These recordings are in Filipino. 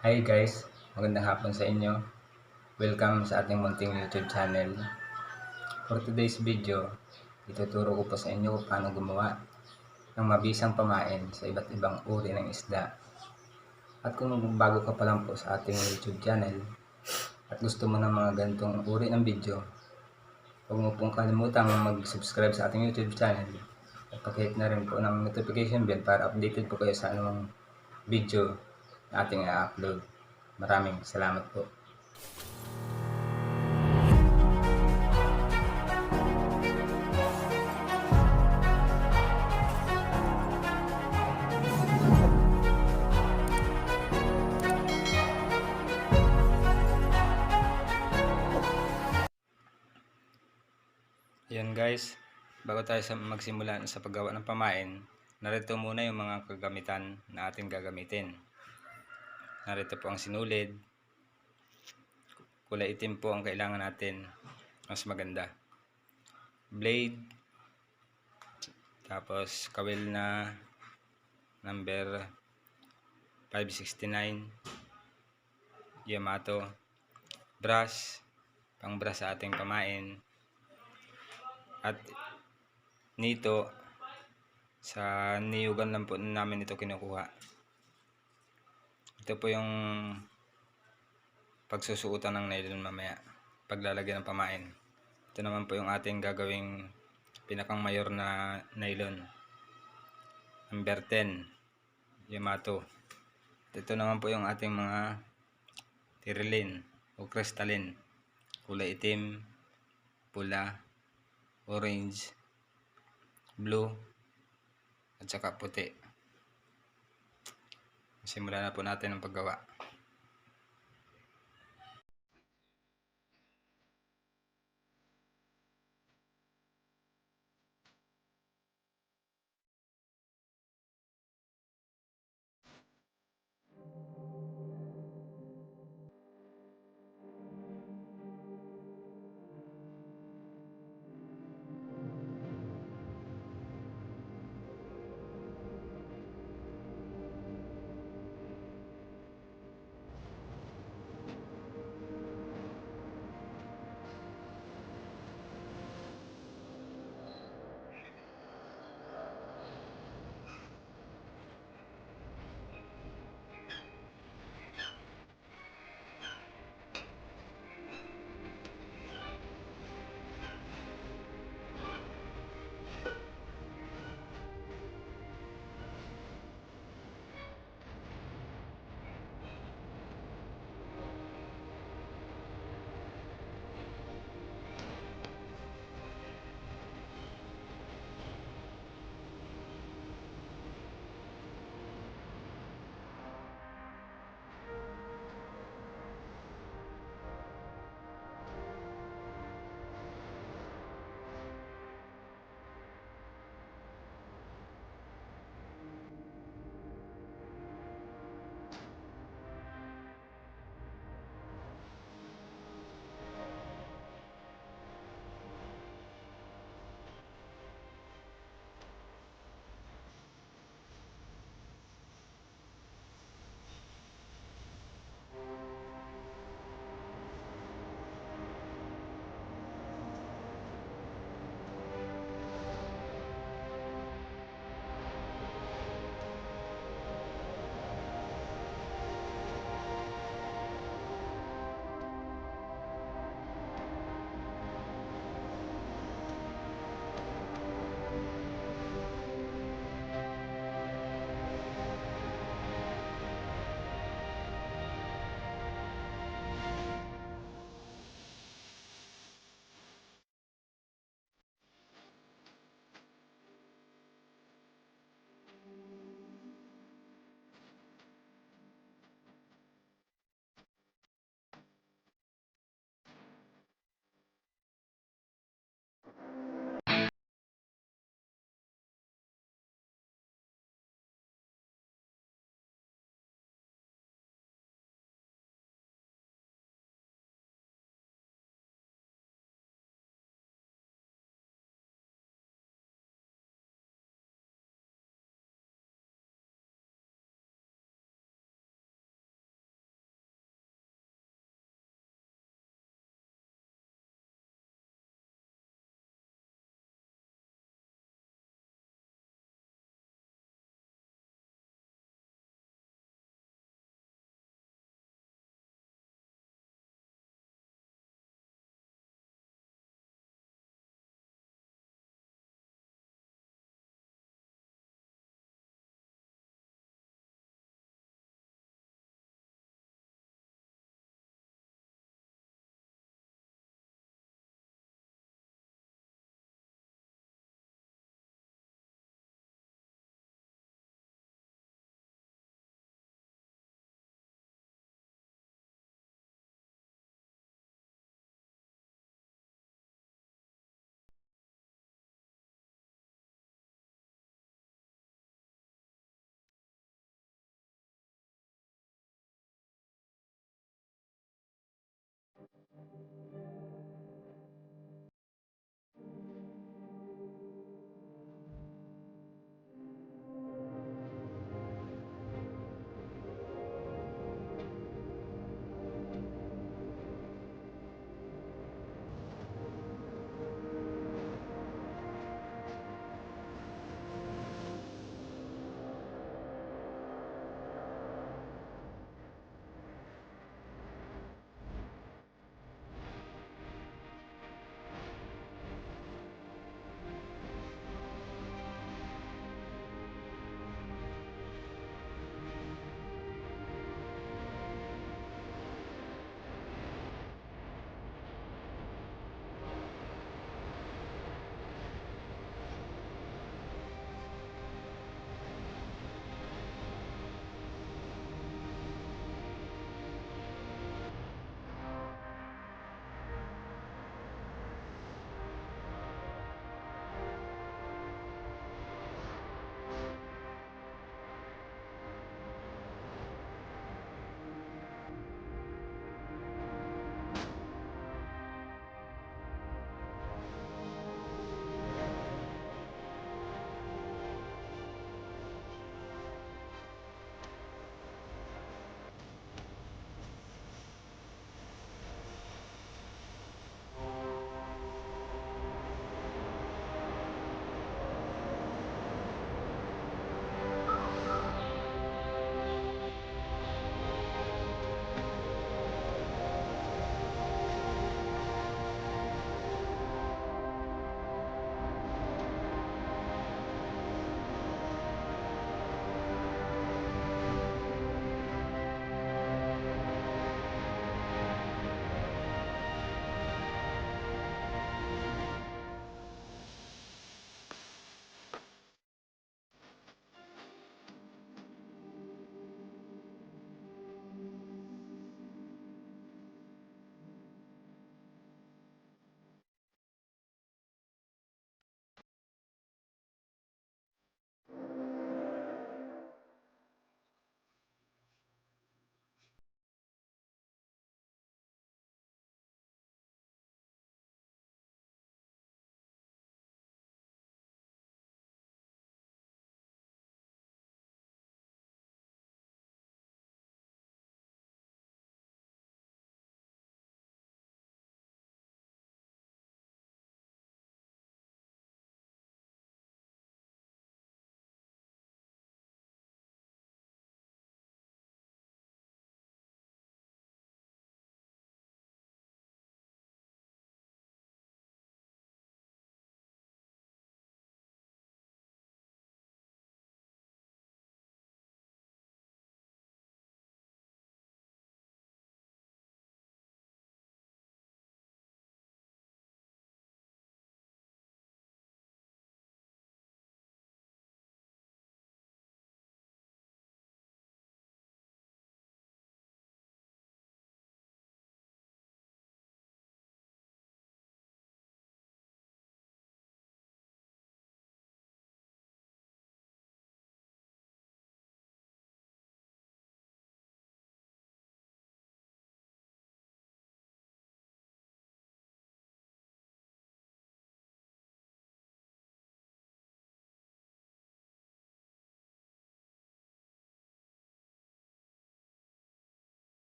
Hi guys, magandang hapon sa inyo. Welcome sa ating munting YouTube channel. For today's video, ituturo ko po sa inyo paano gumawa ng mabisang pamain sa iba't ibang uri ng isda. At kung bago ka pa lang po sa ating YouTube channel at gusto mo ng mga ganitong uri ng video, huwag mo pong kalimutang mag-subscribe sa ating YouTube channel at pakihit na rin po ng notification bell para updated po kayo sa anumang video ating i-upload. Maraming salamat po. Ayan guys, bago tayo magsimula sa paggawa ng pamain, narito muna yung mga kagamitan na ating gagamitin. Narito po ang sinulid. Kulay itim po ang kailangan natin. Mas maganda. Blade. Tapos kawil na number 569. Yamato. Brush. Pang brush sa ating pamain. At nito sa niyugan lang po namin ito kinukuha. Ito po yung pagsusuotan ng nylon mamaya. Paglalagyan ng pamain. Ito naman po yung ating gagawing pinakang mayor na nylon. Number 10. Yamato. At ito naman po yung ating mga tirilin o crystalline. Kulay itim, pula, orange, blue, at saka puti. Simulan na po natin ang paggawa.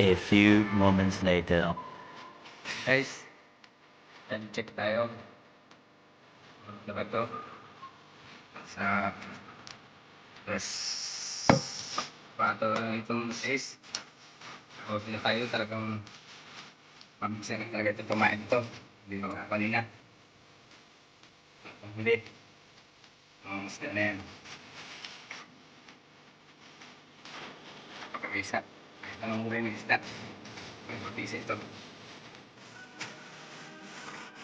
A few moments later. Guys, time check tayo. Ano to? Sa plus pato itong is okay na tayo talagang mabisa na talaga ito pumain to. Hindi mo kanina. Hindi. Ang isda na yan. Pagkabisa. Anong yung isda? Pagkabisa ito.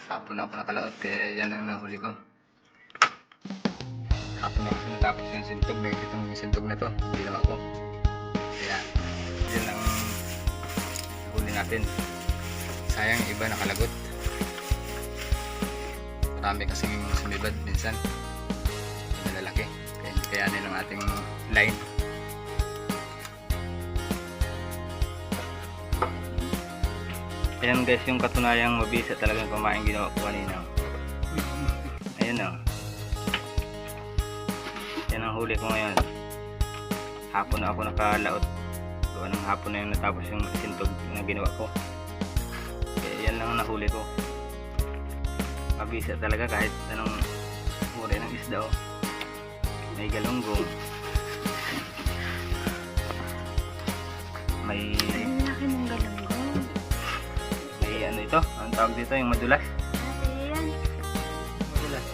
Hapon ako nakalaot kaya yan ang nahuli ko. Hapon na ako natapos yung sintog. May itong sintog na to. Hindi lang ako. Kaya yan ang huli natin. Sayang iba nakalagot. Marami kasing sumibad minsan. Yung lalaki. Kaya hindi kayanin ang ating line. Ayan guys, yung katunayang mabisa talagang kumain ginawa ko kanina. Ayun na. Yan ang huli ko ngayon. Hapon na ako nakalaot. Gawa ng hapon na yung natapos yung sintog na ginawa ko. Kaya yan lang ang nahuli ko. Mabisa talaga kahit anong uri ng isda oh. May galunggong. May tawag dito? Yung madulas? Ate, yan. Madulas.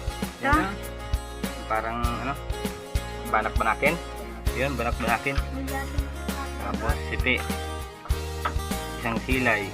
Yan na. Parang ano? Banak-banakin. Yun, banak-banakin. Tapos sipi. Isang silay.